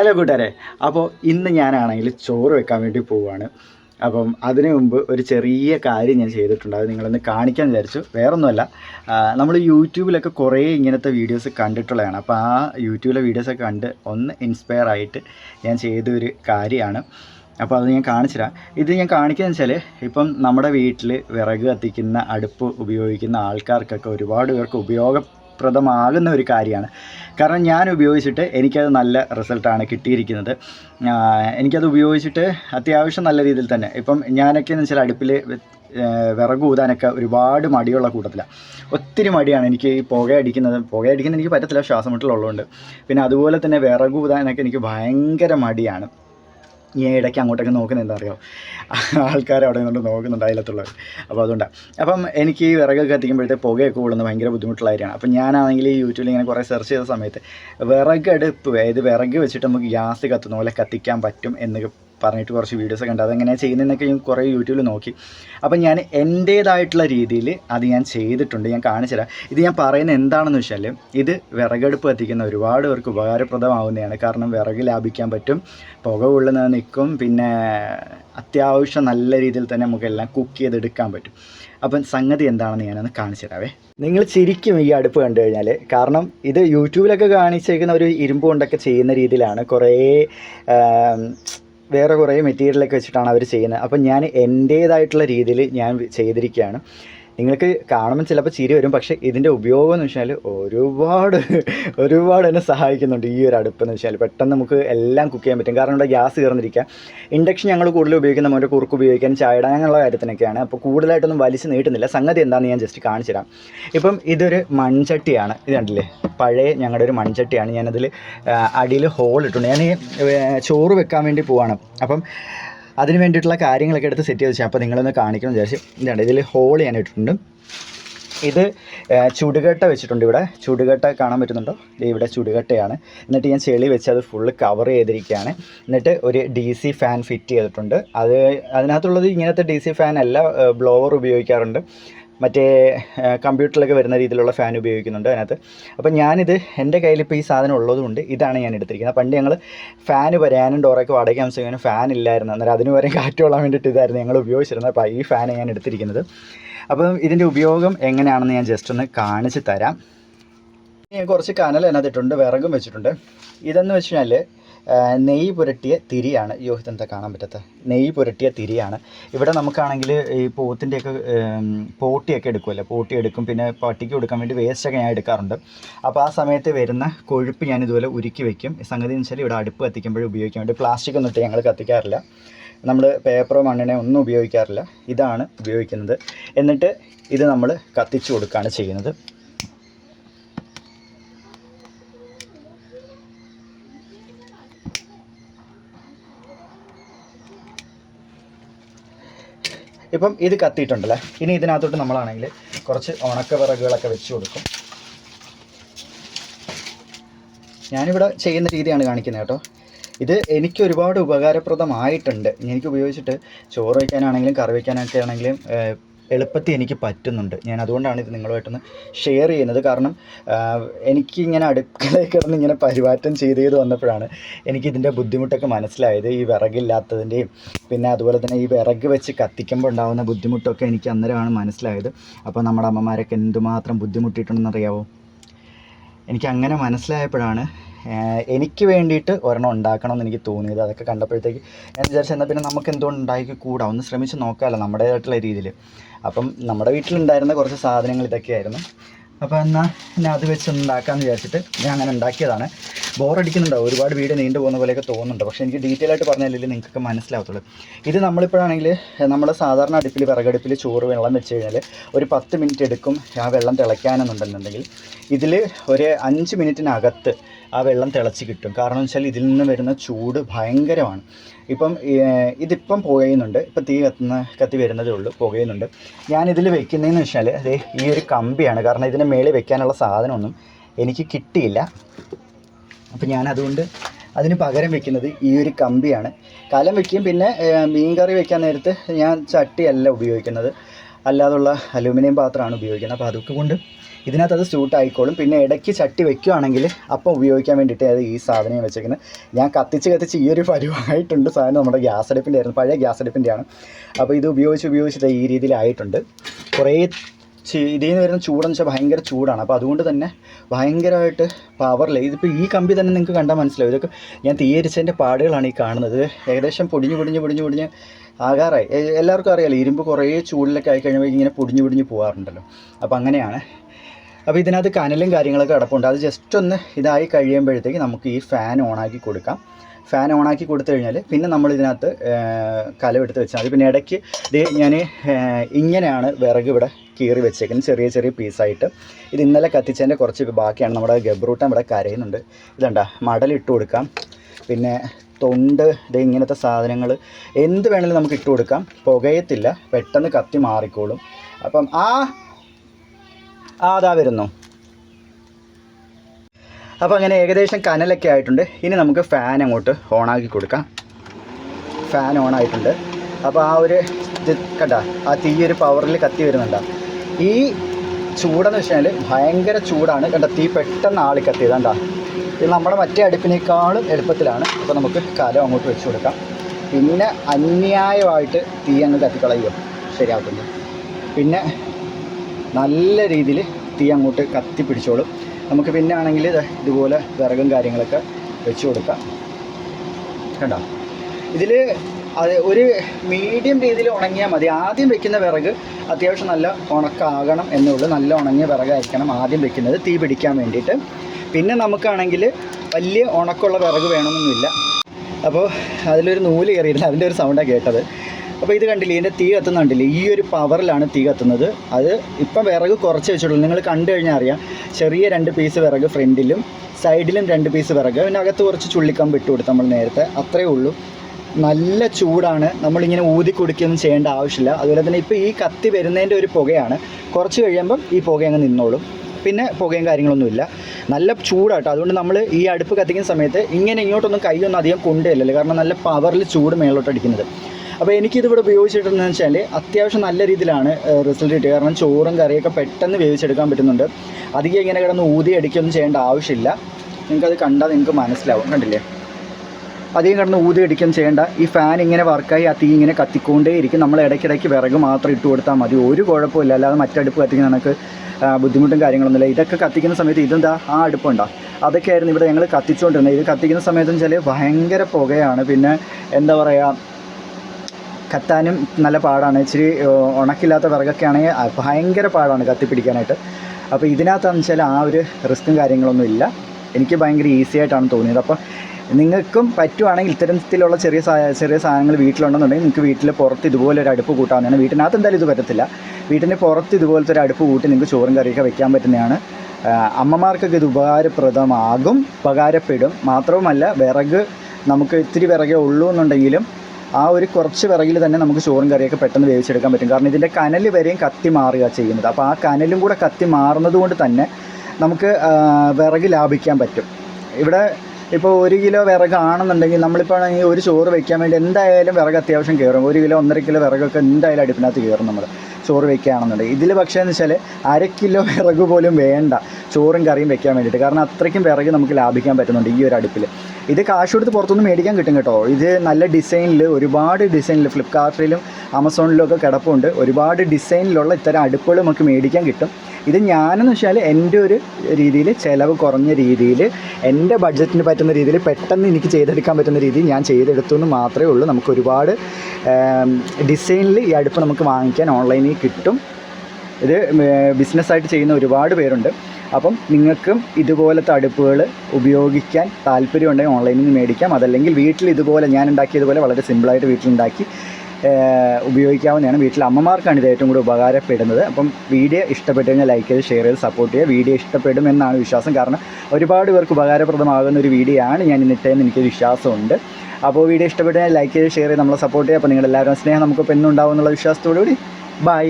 Hello കൂട്ടുകാരെ. അപ്പോൾ ഇന്ന് ഞാനാണെങ്കിൽ ചോറ് വെക്കാൻ വേണ്ടി പോവുകയാണ് അപ്പം അതിനു മുമ്പ് ഒരു ചെറിയ കാര്യം ഞാൻ ചെയ്തിട്ടുണ്ട്. അത് നിങ്ങളൊന്ന് കാണിക്കാൻ വിചാരിച്ചു. വേറൊന്നുമല്ല. നമ്മൾ യൂട്യൂബിലൊക്കെ കുറേ ഇങ്ങനത്തെ വീഡിയോസ് കണ്ടിട്ടുള്ളതാണ്. അപ്പോൾ ആ യൂട്യൂബിലെ വീഡിയോസൊക്കെ കണ്ട് ഒന്ന് ഇൻസ്പയർ ആയിട്ട് ഞാൻ ചെയ്തൊരു കാര്യമാണ്. അപ്പോൾ അത് ഞാൻ കാണിച്ചുതരാം ഇത് ഞാൻ കാണിക്കുകയെന്ന് വെച്ചാൽ ഇപ്പം നമ്മുടെ വീട്ടിൽ വിറക് കത്തിക്കുന്ന അടുപ്പ് ഉപയോഗിക്കുന്ന ആൾക്കാർക്കൊക്കെ ഒരുപാട് പേർക്ക് ഉപയോഗപ്രദമാകുന്ന ഒരു കാര്യമാണ്. കാരണം ഞാൻ ഉപയോഗിച്ചിട്ട് എനിക്കത് നല്ല റിസൾട്ടാണ് കിട്ടിയിരിക്കുന്നത്. എനിക്കത് ഉപയോഗിച്ചിട്ട് അത്യാവശ്യം നല്ല രീതിയിൽ തന്നെ. ഇപ്പം ഞാനൊക്കെ എന്ന് വെച്ചാൽ അടുപ്പിൽ വിറക് ഊതാനൊക്കെ ഒരുപാട് മടിയുള്ള കൂട്ടത്തിലാണ് ഒത്തിരി മടിയാണ് എനിക്ക് ഈ പുകയടിക്കുന്നത് പുകയടിക്കുന്നത് എനിക്ക് പറ്റത്തില്ല ശ്വാസം മുട്ടലുള്ളതുകൊണ്ട്. പിന്നെ അതുപോലെ തന്നെ വിറക് ഊതാനൊക്കെ എനിക്ക് ഭയങ്കര മടിയാണ്. ഈ ഇടയ്ക്ക് അങ്ങോട്ടൊക്കെ നോക്കുന്നത് എന്താ അറിയോ ആൾക്കാർ അവിടെ നിന്നുകൊണ്ട് നോക്കുന്നുണ്ട് അതിലത്തുള്ളവർ അപ്പോൾ അതുകൊണ്ടാണ് അപ്പം എനിക്ക് ഈ വിറകൊക്കെ കത്തിക്കുമ്പോഴത്തെ പുകയൊക്കെ കൂടുന്നത് ഭയങ്കര ബുദ്ധിമുട്ടുള്ള കാര്യമാണ്. അപ്പം ഞാനാണെങ്കിൽ ഈ യൂട്യൂബിൽ ഇങ്ങനെ കുറേ സെർച്ച് ചെയ്ത സമയത്ത് വിറകടുപ്പ് അതായത് വിറക് വെച്ചിട്ട് നമുക്ക് ഗ്യാസ് കത്തുന്ന പോലെ കത്തിക്കാൻ പറ്റും എന്ന് പറഞ്ഞിട്ട് കുറച്ച് വീഡിയോസ് ഒക്കെ ഉണ്ട്. അതെങ്ങനെയാണ് ചെയ്യുന്നതെന്നൊക്കെ ഞാൻ കുറേ യൂട്യൂബിൽ നോക്കി. അപ്പം ഞാൻ എന്റേതായിട്ടുള്ള രീതിയിൽ അത് ഞാൻ ചെയ്തിട്ടുണ്ട്. ഞാൻ കാണിച്ചുതരാം ഇത് ഞാൻ പറയുന്നത് എന്താണെന്ന് വെച്ചാൽ ഇത് വിറകടുപ്പ് കത്തിക്കുന്ന ഒരുപാട് പേർക്ക് ഉപകാരപ്രദമാവുന്നതാണ്. കാരണം വിറക് ലാഭിക്കാൻ പറ്റും പുക കൊള്ളുന്നത് നിൽക്കും പിന്നെ അത്യാവശ്യം നല്ല രീതിയിൽ തന്നെ നമുക്കെല്ലാം കുക്ക് ചെയ്തെടുക്കാൻ പറ്റും. അപ്പം സംഗതി എന്താണെന്ന് ഞാനൊന്ന് കാണിച്ചു തരാവേ. നിങ്ങൾ ചിരിക്കും ഈ അടുപ്പ് കണ്ടു കഴിഞ്ഞാൽ കാരണം ഇത് യൂട്യൂബിലൊക്കെ കാണിച്ചേക്കുന്ന ഒരു ഇരുമ്പ് കൊണ്ടൊക്കെ ചെയ്യുന്ന രീതിയിലാണ് കുറേ വേറെ കുറേ മെറ്റീരിയലൊക്കെ വെച്ചിട്ടാണ് അവർ ചെയ്യുന്നത്. അപ്പം ഞാൻ എന്റേതായിട്ടുള്ള രീതിയിൽ ഞാൻ ചെയ്തിരിക്കുകയാണ്. നിങ്ങൾക്ക് കാണുമ്പോൾ ചിലപ്പോൾ ചിരി വരും പക്ഷേ ഇതിന്റെ ഉപയോഗം എന്ന് വെച്ചാൽ ഒരുപാട് ഒരുപാട് എന്നെ സഹായിക്കുന്നുണ്ട് ഈ ഒരു അടുപ്പ് എന്ന് വെച്ചാൽ പെട്ടെന്ന് നമുക്ക് എല്ലാം കുക്ക് ചെയ്യാൻ പറ്റും. കാരണം ഇവിടെ ഗ്യാസ് കയറുന്നിരിക്കുക ഇൻഡക്ഷൻ ഞങ്ങൾ കൂടുതൽ ഉപയോഗിക്കുന്ന മറ്റേ കുറുക്ക് ഉപയോഗിക്കാൻ ചായ അങ്ങനെയുള്ള കാര്യത്തിനൊക്കെയാണ്. അപ്പോൾ കൂടുതലായിട്ടൊന്നും വലിച്ച് നീട്ടുന്നില്ല. സംഗതി എന്താണെന്ന് ഞാൻ ജസ്റ്റ് കാണിച്ചു തരാം. ഇപ്പം ഇതൊരു മൺചട്ടിയാണ്. ഇത് കണ്ടില്ലേ? പഴയ ഞങ്ങളുടെ ഒരു മൺചട്ടിയാണ്. ഞാനതിൽ അടിയിൽ ഹോൾ ഇട്ടുണ്ട്. ഞാൻ ചോറ് വെക്കാൻ വേണ്ടി പോവാണ്. അപ്പം അതിന് വേണ്ടിയിട്ടുള്ള കാര്യങ്ങളൊക്കെ എടുത്ത് സെറ്റ് ചെയ്ത് വെച്ചാൽ അപ്പോൾ നിങ്ങളൊന്ന് കാണിക്കണം വിചാരിച്ചു ഇതാണ് ഇതിൽ ഹോൾ ഞാൻ ഇട്ടിട്ടുണ്ട് ഇത് ചുടുകട്ട വെച്ചിട്ടുണ്ട് ഇവിടെ. ചുടുകട്ട കാണാൻ പറ്റുന്നുണ്ടോ? ഇവിടെ ചുടുകട്ടയാണ്. എന്നിട്ട് ഞാൻ ചെളി വെച്ച് അത് ഫുള്ള് കവർ ചെയ്തിരിക്കുകയാണ്. എന്നിട്ട് ഒരു ഡി സി ഫാൻ ഫിറ്റ് ചെയ്തിട്ടുണ്ട്. അത് അതിനകത്തുള്ളത് ഇങ്ങനത്തെ ഡി സി ഫാൻ അല്ല ബ്ലോവർ ഉപയോഗിക്കാറുണ്ട്. മറ്റേ കമ്പ്യൂട്ടറിലൊക്കെ വരുന്ന രീതിയിലുള്ള ഫാൻ ഉപയോഗിക്കുന്നുണ്ട് അതിനകത്ത്. അപ്പം ഞാനിത് എന്റെ കയ്യിൽ ഇപ്പോൾ ഈ സാധനം ഉള്ളതുകൊണ്ട് ഇതാണ് ഞാൻ എടുത്തിരിക്കുന്നത്. പണ്ട് ഞങ്ങൾ ഫാൻ വരാനും ഡോറൊക്കെ വാടകയ്ക്ക് താമസിക്കാനും ഫാൻ ഇല്ലായിരുന്നു. അന്നേരം അതിന് വരെ കാറ്റ് കൊള്ളാൻ വേണ്ടിയിട്ട് ഇതായിരുന്നു ഞങ്ങൾ ഉപയോഗിച്ചിരുന്നത്. അപ്പോൾ ഈ ഫാൻ ഞാൻ എടുത്തിരിക്കുന്നത്. അപ്പം ഇതിന്റെ ഉപയോഗം എങ്ങനെയാണെന്ന് ഞാൻ ജസ്റ്റ് ഒന്ന് കാണിച്ച് തരാം. ഞാൻ കുറച്ച് കനൽ അതിനകത്തിട്ടുണ്ട് വിറകും വെച്ചിട്ടുണ്ട്. ഇതെന്ന് വെച്ച് കഴിഞ്ഞാൽ നെയ്യ് പുരട്ടിയ തിരിയാണ്. അയ്യോ എന്താ കാണാൻ പറ്റാത്ത? നെയ്യ് പുരട്ടിയ തിരിയാണ്. ഇവിടെ നമുക്കാണെങ്കിൽ ഈ പോത്തിന്റെയൊക്കെ പോട്ടിയൊക്കെ എടുക്കുമല്ലോ. പോട്ടി എടുക്കും പിന്നെ പട്ടിക്ക് കൊടുക്കാൻ വേണ്ടി വേസ്റ്റൊക്കെ ഞാൻ എടുക്കാറുണ്ട്. അപ്പോൾ ആ സമയത്ത് വരുന്ന കൊഴുപ്പ് ഞാൻ ഇതുപോലെ ഉരുക്കി വെക്കും. സംഗതി എന്ന് വെച്ചാൽ ഇവിടെ അടുപ്പ് കത്തിക്കുമ്പോഴും ഉപയോഗിക്കാൻ വേണ്ടി പ്ലാസ്റ്റിക് ഒന്നും ഞങ്ങൾ കത്തിക്കാറില്ല. നമ്മൾ പേപ്പറോ മണ്ണിനെ ഒന്നും ഉപയോഗിക്കാറില്ല. ഇതാണ് ഉപയോഗിക്കുന്നത്. എന്നിട്ട് ഇത് നമ്മൾ കത്തിച്ചു കൊടുക്കുകയാണ് ചെയ്യുന്നത്. ഇപ്പം ഇത് കത്തിയിട്ടുണ്ടല്ലേ? ഇനി ഇതിനകത്തോട്ട് നമ്മളാണെങ്കിൽ കുറച്ച് ഉണക്ക വിറകുകളൊക്കെ വെച്ച് കൊടുക്കും. ഞാനിവിടെ ചെയ്യുന്ന രീതിയാണ് കാണിക്കുന്നത് കേട്ടോ. ഇത് എനിക്ക് ഒരുപാട് ഉപകാരപ്രദമായിട്ടുണ്ട്. എനിക്ക് ഉപയോഗിച്ചിട്ട് ചോറ് വയ്ക്കാനാണെങ്കിലും കറി വയ്ക്കാനൊക്കെ ആണെങ്കിലും എളുപ്പത്തിൽ എനിക്ക് പറ്റുന്നുണ്ട്. ഞാൻ അതുകൊണ്ടാണ് ഇത് നിങ്ങളുമായിട്ടൊന്ന് ഷെയർ ചെയ്യുന്നത്. കാരണം എനിക്ക് ഇങ്ങനെ അടുക്കളയിൽ കിടന്ന് ഇങ്ങനെ പരിമാറ്റം ചെയ്ത് ചെയ്ത് വന്നപ്പോഴാണ് എനിക്കിതിന്റെ ബുദ്ധിമുട്ടൊക്കെ മനസ്സിലായത്. ഈ വിറകില്ലാത്തതിന്റെയും പിന്നെ അതുപോലെ തന്നെ ഈ വിറക് വെച്ച് കത്തിക്കുമ്പോൾ ഉണ്ടാകുന്ന ബുദ്ധിമുട്ടൊക്കെ എനിക്ക് അന്നേരമാണ് മനസ്സിലായത്. അപ്പോൾ നമ്മുടെ അമ്മമാരൊക്കെ എന്തുമാത്രം ബുദ്ധിമുട്ടിയിട്ടുണ്ടെന്ന് അറിയാവോ എനിക്ക് അങ്ങനെ മനസ്സിലായപ്പോഴാണ് എനിക്ക് വേണ്ടിയിട്ട് ഒരെണ്ണം ഉണ്ടാക്കണം എന്ന് എനിക്ക് തോന്നിയത് അതൊക്കെ കണ്ടപ്പോഴത്തേക്ക് ഞാൻ വിചാരിച്ചു എന്നാൽ പിന്നെ നമുക്ക് എന്തുകൊണ്ട് ഉണ്ടാക്കി കൂടാ ഒന്ന് ശ്രമിച്ച് നോക്കാമല്ലോ നമ്മുടേതായിട്ടുള്ള രീതിയിൽ. അപ്പം നമ്മുടെ വീട്ടിലുണ്ടായിരുന്ന കുറച്ച് സാധനങ്ങൾ ഇതൊക്കെയായിരുന്നു. അപ്പോൾ എന്നാൽ ഞാൻ അത് വെച്ച് ഉണ്ടാക്കാമെന്ന് വിചാരിച്ചിട്ട് ഞാൻ അങ്ങനെ ഉണ്ടാക്കിയതാണ്. ബോറടിക്കുന്നുണ്ടാവും ഒരുപാട് വീട് നീണ്ടു പോകുന്ന പോലെയൊക്കെ തോന്നുന്നുണ്ട്. പക്ഷേ എനിക്ക് ഡീറ്റെയിൽ ആയിട്ട് പറഞ്ഞാലേ നിങ്ങൾക്ക് മനസ്സിലാവത്തുള്ളൂ. ഇത് നമ്മളിപ്പോഴാണെങ്കിൽ നമ്മൾ സാധാരണ അടുപ്പിൽ വിറകടുപ്പിൽ ചോറ് വെള്ളം വെച്ച് കഴിഞ്ഞാൽ ഒരു പത്ത് മിനിറ്റ് എടുക്കും ആ വെള്ളം തിളയ്ക്കാനെന്നുണ്ടെന്നുണ്ടെങ്കിൽ. ഇതിൽ ഒരു അഞ്ച് മിനിറ്റിനകത്ത് ആ വെള്ളം തിളച്ച് കിട്ടും. കാരണം വെച്ചാൽ ഇതിൽ നിന്ന് വരുന്ന ചൂട് ഭയങ്കരമാണ്. ഇപ്പം ഇതിപ്പം പുകയുന്നുണ്ട്. ഇപ്പം തീ കത്തുന്ന കത്തി വരുന്നതേ ഉള്ളൂ പുകയുന്നുണ്ട്. ഞാനിതിൽ വെക്കുന്നതെന്ന് വെച്ചാൽ അതെ ഈ ഒരു കമ്പിയാണ്. കാരണം ഇതിന് മേളിൽ വെക്കാനുള്ള സാധനമൊന്നും എനിക്ക് കിട്ടിയില്ല. അപ്പം ഞാൻ അതുകൊണ്ട് അതിന് പകരം വെക്കുന്നത് ഈ ഒരു കമ്പിയാണ്. കലം വെക്കും പിന്നെ മീൻ കറി വെക്കാൻ നേരത്ത് ഞാൻ ചട്ടിയല്ല ഉപയോഗിക്കുന്നത്. അല്ലാതുള്ള അലൂമിനിയം പാത്രമാണ് ഉപയോഗിക്കുന്നത്. അപ്പോൾ അതൊക്കെ കൊണ്ട് ഇതിനകത്ത് അത് ആയിക്കോളും. പിന്നെ ഇടയ്ക്ക് ചട്ടി വെക്കുകയാണെങ്കിൽ അപ്പോൾ ഉപയോഗിക്കാൻ വേണ്ടിയിട്ട് അത് ഈ സാധനം വെച്ചേക്കുന്നത്. ഞാൻ കത്തിച്ച് കത്തിച്ച് ഈ ഒരു പരുവായിട്ടുണ്ട്. സാധനം നമ്മുടെ ഗ്യാസ് അടുപ്പിന്റെ ആയിരുന്നു പഴയ ഗ്യാസ് അടുപ്പിന്റെയാണ്. അപ്പോൾ ഇത് ഉപയോഗിച്ച് ഉപയോഗിച്ചിട്ട് ഈ രീതിയിലായിട്ടുണ്ട്. കുറേ ഇതിൽ നിന്ന് വരുന്ന ചൂടെന്ന് വെച്ചാൽ ഭയങ്കര ചൂടാണ്. അപ്പോൾ അതുകൊണ്ട് തന്നെ ഭയങ്കരമായിട്ട് പവറിൽ ഇതിപ്പോൾ ഈ കമ്പി തന്നെ നിങ്ങൾക്ക് കണ്ടാൽ മനസ്സിലാവും. ഇതൊക്കെ ഞാൻ തീയരിച്ചതിന്റെ പാടുകളാണ് ഈ കാണുന്നത്. ഏകദേശം പൊടിഞ്ഞ് പൊടിഞ്ഞ് പൊടിഞ്ഞ് പൊടിഞ്ഞ് ആകാറായി. എല്ലാവർക്കും അറിയാലോ ഇരുമ്പ് കുറേ ചൂടിലൊക്കെ ആയി കഴിയുമ്പോൾ ഇങ്ങനെ പൊടിഞ്ഞു പൊടിഞ്ഞ് പോകാറുണ്ടല്ലോ അപ്പോൾ അങ്ങനെയാണ്. അപ്പോൾ ഇതിനകത്ത് കനലും കാര്യങ്ങളൊക്കെ കിടപ്പുണ്ട്. അത് ജസ്റ്റ് ഒന്ന് ഇതായി കഴിയുമ്പോഴത്തേക്ക് നമുക്ക് ഈ ഫാൻ ഓണാക്കി കൊടുക്കാം. ഫാൻ ഓണാക്കി കൊടുത്തു കഴിഞ്ഞാൽ പിന്നെ നമ്മൾ ഇതിനകത്ത് കലമെടുത്ത് വെച്ചാൽ മതി. പിന്നെ ഇടയ്ക്ക് ഇത് ഞാൻ ഇങ്ങനെയാണ് വിറക് ഇവിടെ കീറി വെച്ചേക്കുന്നത്. ചെറിയ ചെറിയ പീസായിട്ട് ഇത് ഇന്നലെ കത്തിച്ചതിന്റെ കുറച്ച് ബാക്കിയാണ്. നമ്മുടെ ഗബ്രൂട്ടൻ ഇവിടെ കരയുന്നുണ്ട്. ഇതണ്ട? മടലിട്ട് കൊടുക്കാം. പിന്നെ തൊണ്ട് ഇത് ഇങ്ങനത്തെ സാധനങ്ങൾ എന്ത് വേണമെങ്കിലും നമുക്ക് ഇട്ട് കൊടുക്കാം. പുകയത്തില്ല പെട്ടെന്ന് കത്തി മാറിക്കോളും. അപ്പം ആ ആദാ വരുന്നു. അപ്പോൾ അങ്ങനെ ഏകദേശം കനലൊക്കെ ആയിട്ടുണ്ട്. ഇനി നമുക്ക് ഫാൻ അങ്ങോട്ട് ഓണാക്കി കൊടുക്കാം. ഫാൻ ഓൺ ആയിട്ടുണ്ട്. അപ്പോൾ ആ ഒരു കണ്ട ആ തീയൊരു പവറിൽ കത്തി വരുന്നുണ്ടോ. ഈ ചൂടെന്ന് വെച്ചാൽ ഭയങ്കര ചൂടാണ്. കണ്ട തീ പെട്ടെന്ന് ആളി കത്തിയത് കണ്ട? ഇത് നമ്മുടെ മറ്റേ അടുപ്പിനേക്കാളും എളുപ്പത്തിലാണ്. അപ്പോൾ നമുക്ക് കലം അങ്ങോട്ട് വെച്ച് കൊടുക്കാം. പിന്നെ അന്യായമായിട്ട് തീ അങ്ങ് കത്തിക്കളയോ ശരിയാക്കുന്നു പിന്നെ നല്ല രീതിയിൽ തീ അങ്ങോട്ട് കത്തി പിടിച്ചോളും. നമുക്ക് പിന്നെ ആണെങ്കിൽ ഇതുപോലെ വിറകും കാര്യങ്ങളൊക്കെ വെച്ച് കൊടുക്കാം. കണ്ടോ? ഇതിൽ അത് ഒരു മീഡിയം രീതിയിൽ ഉണങ്ങിയാൽ മതി. ആദ്യം വെക്കുന്ന വിറക് അത്യാവശ്യം നല്ല ഉണക്കാകണം എന്നുള്ളൂ. നല്ല ഉണങ്ങിയ വിറകായിരിക്കണം ആദ്യം വെക്കുന്നത്. തീ പിടിക്കാൻ വേണ്ടിയിട്ട്. പിന്നെ നമുക്കാണെങ്കിൽ വലിയ ഉണക്കമുള്ള വിറക് വേണമെന്നൊന്നുമില്ല. അപ്പോൾ അതിലൊരു നൂൽ കയറിയിട്ടില്ല അതിന്റെ ഒരു സൗണ്ടാണ് കേട്ടത്. അപ്പോൾ ഇത് കണ്ടില്ലേ? ഇതിന്റെ തീ കത്തുന്ന കണ്ടില്ലേ? ഈ ഒരു പവറിലാണ് തീ കത്തുന്നത്. അത് ഇപ്പം വിറക് കുറച്ച് വെച്ചിട്ടുള്ളൂ. നിങ്ങൾ കണ്ടു കഴിഞ്ഞാൽ അറിയാം. ചെറിയ രണ്ട് പീസ് വിറക് ഫ്രണ്ടിലും സൈഡിലും രണ്ട് പീസ് വിറക്. പിന്നെ കുറച്ച് ചുള്ളിക്കമ്പ് ഇട്ട് കൊടുത്തു നമ്മൾ നേരത്തെ. അത്രയേ ഉള്ളൂ. നല്ല ചൂടാണ്. നമ്മളിങ്ങനെ ഊതി കൊടുക്കുകയൊന്നും ചെയ്യേണ്ട ആവശ്യമില്ല. അതുപോലെ തന്നെ ഇപ്പോൾ ഈ കത്തി വരുന്നതിന്റെ ഒരു പുകയാണ്. കുറച്ച് കഴിയുമ്പം ഈ പുക അങ്ങ് നിന്നോളും. പിന്നെ പുകയും കാര്യങ്ങളൊന്നുമില്ല നല്ല ചൂടാട്ടോ. അതുകൊണ്ട് നമ്മൾ ഈ അടുപ്പ് കത്തിക്കുന്ന സമയത്ത് ഇങ്ങനെ ഇങ്ങോട്ടൊന്നും കൈയൊന്നും അധികം കൊണ്ടുവരില്ലല്ലോ. കാരണം നല്ല പവറിൽ ചൂട് മേലോട്ട് അടിക്കുന്നത്. അപ്പോൾ എനിക്കിതിവിടെ ഉപയോഗിച്ചിട്ടെന്ന് വെച്ചാൽ അത്യാവശ്യം നല്ല രീതിയിലാണ് റിസൾട്ട് കിട്ടിയത്. കാരണം ചോറും കറിയൊക്കെ പെട്ടെന്ന് വേവിച്ചെടുക്കാൻ പറ്റുന്നുണ്ട്. അധികം ഇങ്ങനെ കിടന്ന് ഊതി അടിക്കൊന്നും ചെയ്യേണ്ട ആവശ്യമില്ല. നിങ്ങൾക്കത് കണ്ടാൽ നിങ്ങൾക്ക് മനസ്സിലാവും. കണ്ടില്ലേ? അധികം കിടന്ന് ഊതി അടിക്കുകയും ചെയ്യേണ്ട. ഈ ഫാൻ ഇങ്ങനെ വർക്കായി ആ തീ ഇങ്ങനെ കത്തിക്കൊണ്ടേയിരിക്കും. നമ്മൾ ഇടയ്ക്കിടയ്ക്ക് വിറക് മാത്രം ഇട്ട് കൊടുത്താൽ മതി. ഒരു കുഴപ്പമില്ല അല്ലാതെ മറ്റടുപ്പ് കത്തിക്കുന്ന നമുക്ക് ബുദ്ധിമുട്ടും കാര്യങ്ങളൊന്നുമില്ല. ഇതൊക്കെ കത്തിക്കുന്ന സമയത്ത് ഇതെന്താ? ആ അടുപ്പുണ്ടോ? അതൊക്കെയായിരുന്നു ഇവിടെ ഞങ്ങൾ കത്തിച്ചുകൊണ്ടിരുന്നത്. ഇത് കത്തിക്കുന്ന സമയത്ത് വെച്ചാൽ ഭയങ്കര പുകയാണ്. പിന്നെ എന്താ പറയുക കത്താനും നല്ല പാടാണ്. ഇച്ചിരി ഉണക്കില്ലാത്ത വിറകൊക്കെ ആണെങ്കിൽ ഭയങ്കര പാടാണ് കത്തിപ്പിടിക്കാനായിട്ട്. അപ്പോൾ ഇതിനകത്താണെന്ന് വെച്ചാൽ ആ ഒരു റിസ്ക്കും കാര്യങ്ങളൊന്നും ഇല്ല. എനിക്ക് ഭയങ്കര ഈസി ആയിട്ടാണ് തോന്നിയത്. അപ്പോൾ നിങ്ങൾക്കും പറ്റുവാണെങ്കിൽ ഇത്തരത്തിലുള്ള ചെറിയ ചെറിയ സാധനങ്ങൾ വീട്ടിലുണ്ടെന്നുണ്ടെങ്കിൽ നിങ്ങൾക്ക് വീട്ടിൽ പുറത്ത് ഇതുപോലെ ഒരു അടുപ്പ് കൂട്ടാവുന്നതാണ്. വീട്ടിനകത്ത് എന്തായാലും ഇത് പറ്റത്തില്ല. വീട്ടിന്റെ പുറത്ത് ഇതുപോലത്തെ ഒരു അടുപ്പ് കൂട്ടി നിങ്ങൾക്ക് ചോറും കറിയൊക്കെ വെക്കാൻ പറ്റുന്നതാണ്. അമ്മമാർക്കൊക്കെ ഇത് ഉപകാരപ്രദമാകും ഉപകാരപ്പെടും. മാത്രവുമല്ല വിറക് നമുക്ക് ഇത്തിരി വിറകേ ഉള്ളൂ എന്നുണ്ടെങ്കിലും ആ ഒരു കുറച്ച് വിറകിൽ തന്നെ നമുക്ക് ചോറും കറിയൊക്കെ പെട്ടെന്ന് വേവിച്ചെടുക്കാൻ പറ്റും. കാരണം ഇതിന്റെ കനൽ വരെയും കത്തി മാറുക ചെയ്യുന്നത്. അപ്പോൾ ആ കനലും കൂടെ കത്തി മാറുന്നത് കൊണ്ട് തന്നെ നമുക്ക് വിറക് ലാഭിക്കാൻ പറ്റും. ഇവിടെ ഇപ്പോൾ ഒരു കിലോ വിറകാണെന്നുണ്ടെങ്കിൽ നമ്മളിപ്പോൾ ആണെങ്കിൽ ഒരു ചോറ് വയ്ക്കാൻ വേണ്ടി എന്തായാലും വിറക് അത്യാവശ്യം കയറും. ഒരു കിലോ ഒന്നര കിലോ വിറകൊക്കെ എന്തായാലും അടുപ്പിനകത്ത് കയറും നമ്മൾ ചോറ് വയ്ക്കുകയാണെന്നുണ്ടെങ്കിൽ ഇതിൽ പക്ഷേ എന്ന് വെച്ചാൽ അര കിലോ വിറക് പോലും വേണ്ട ചോറും കറിയും വെക്കാൻ വേണ്ടിയിട്ട്. കാരണം അത്രയ്ക്കും വിറക് നമുക്ക് ലാഭിക്കാൻ പറ്റുന്നുണ്ട് ഈ ഒരു അടുപ്പിൽ ഇത് കാശ് കൊടുത്ത് പുറത്തുനിന്ന് മേടിക്കാൻ കിട്ടും കേട്ടോ. ഇത് നല്ല ഡിസൈനിൽ ഒരുപാട് ഡിസൈനിൽ ഫ്ലിപ്കാർട്ടിലും ആമസോണിലും ഒക്കെ കിടപ്പുണ്ട്. ഒരുപാട് ഡിസൈനിലുള്ള ഇത്തരം അടുപ്പുകൾ നമുക്ക് മേടിക്കാൻ കിട്ടും. ഇത് ഞാനെന്ന് വെച്ചാൽ എന്റെ ഒരു രീതിയിൽ ചിലവ് കുറഞ്ഞ രീതിയിൽ എന്റെ ബഡ്ജറ്റിന് പറ്റുന്ന രീതിയിൽ പെട്ടെന്ന് എനിക്ക് ചെയ്തെടുക്കാൻ പറ്റുന്ന രീതിയിൽ ഞാൻ ചെയ്തെടുത്തു എന്ന് മാത്രമേ ഉള്ളൂ. നമുക്ക് ഒരുപാട് ഡിസൈനിൽ ഈ അടുപ്പ് നമുക്ക് വാങ്ങിക്കാൻ ഓൺലൈനിൽ കിട്ടും. ഇത് ബിസിനസ്സായിട്ട് ചെയ്യുന്ന ഒരുപാട് പേരുണ്ട്. അപ്പം നിങ്ങൾക്കും ഇതുപോലത്തെ അടുപ്പുകൾ ഉപയോഗിക്കാൻ താല്പര്യമുണ്ടെങ്കിൽ ഓൺലൈനിൽ നിന്ന് മേടിക്കാം. അതല്ലെങ്കിൽ വീട്ടിൽ ഇതുപോലെ ഞാൻ ഉണ്ടാക്കിയതുപോലെ വളരെ സിമ്പിളായിട്ട് വീട്ടിലുണ്ടാക്കി ഉപയോഗിക്കാവുന്നതാണ്. വീട്ടിലെ അമ്മമാർക്കാണ് ഇത് ഏറ്റവും കൂടുതൽ ഉപകാരപ്പെടുന്നത്. അപ്പം വീഡിയോ ഇഷ്ടപ്പെട്ടു കഴിഞ്ഞാൽ ലൈക്ക് ചെയ്ത് ഷെയർ ചെയ്ത് സപ്പോർട്ട് ചെയ്യുക. വീഡിയോ ഇഷ്ടപ്പെടും എന്നാണ് വിശ്വാസം. കാരണം ഒരുപാട് പേർക്ക് ഉപകാരപ്രദമാകുന്ന ഒരു വീഡിയോ ആണ്. ഞാൻ ഇന്നിട്ടേന്ന് എനിക്ക് വിശ്വാസമുണ്ട്. അപ്പോൾ വീഡിയോ ഇഷ്ടപ്പെട്ടു കഴിഞ്ഞാൽ ലൈക്ക് ചെയ്ത് ഷെയർ ചെയ്ത് നമ്മളെ സപ്പോർട്ട് ചെയ്യുക. അപ്പോൾ നിങ്ങളെല്ലാവരും സ്നേഹം നമുക്ക് എന്നുണ്ടാവും എന്നുള്ള വിശ്വാസത്തോടു കൂടി ബൈ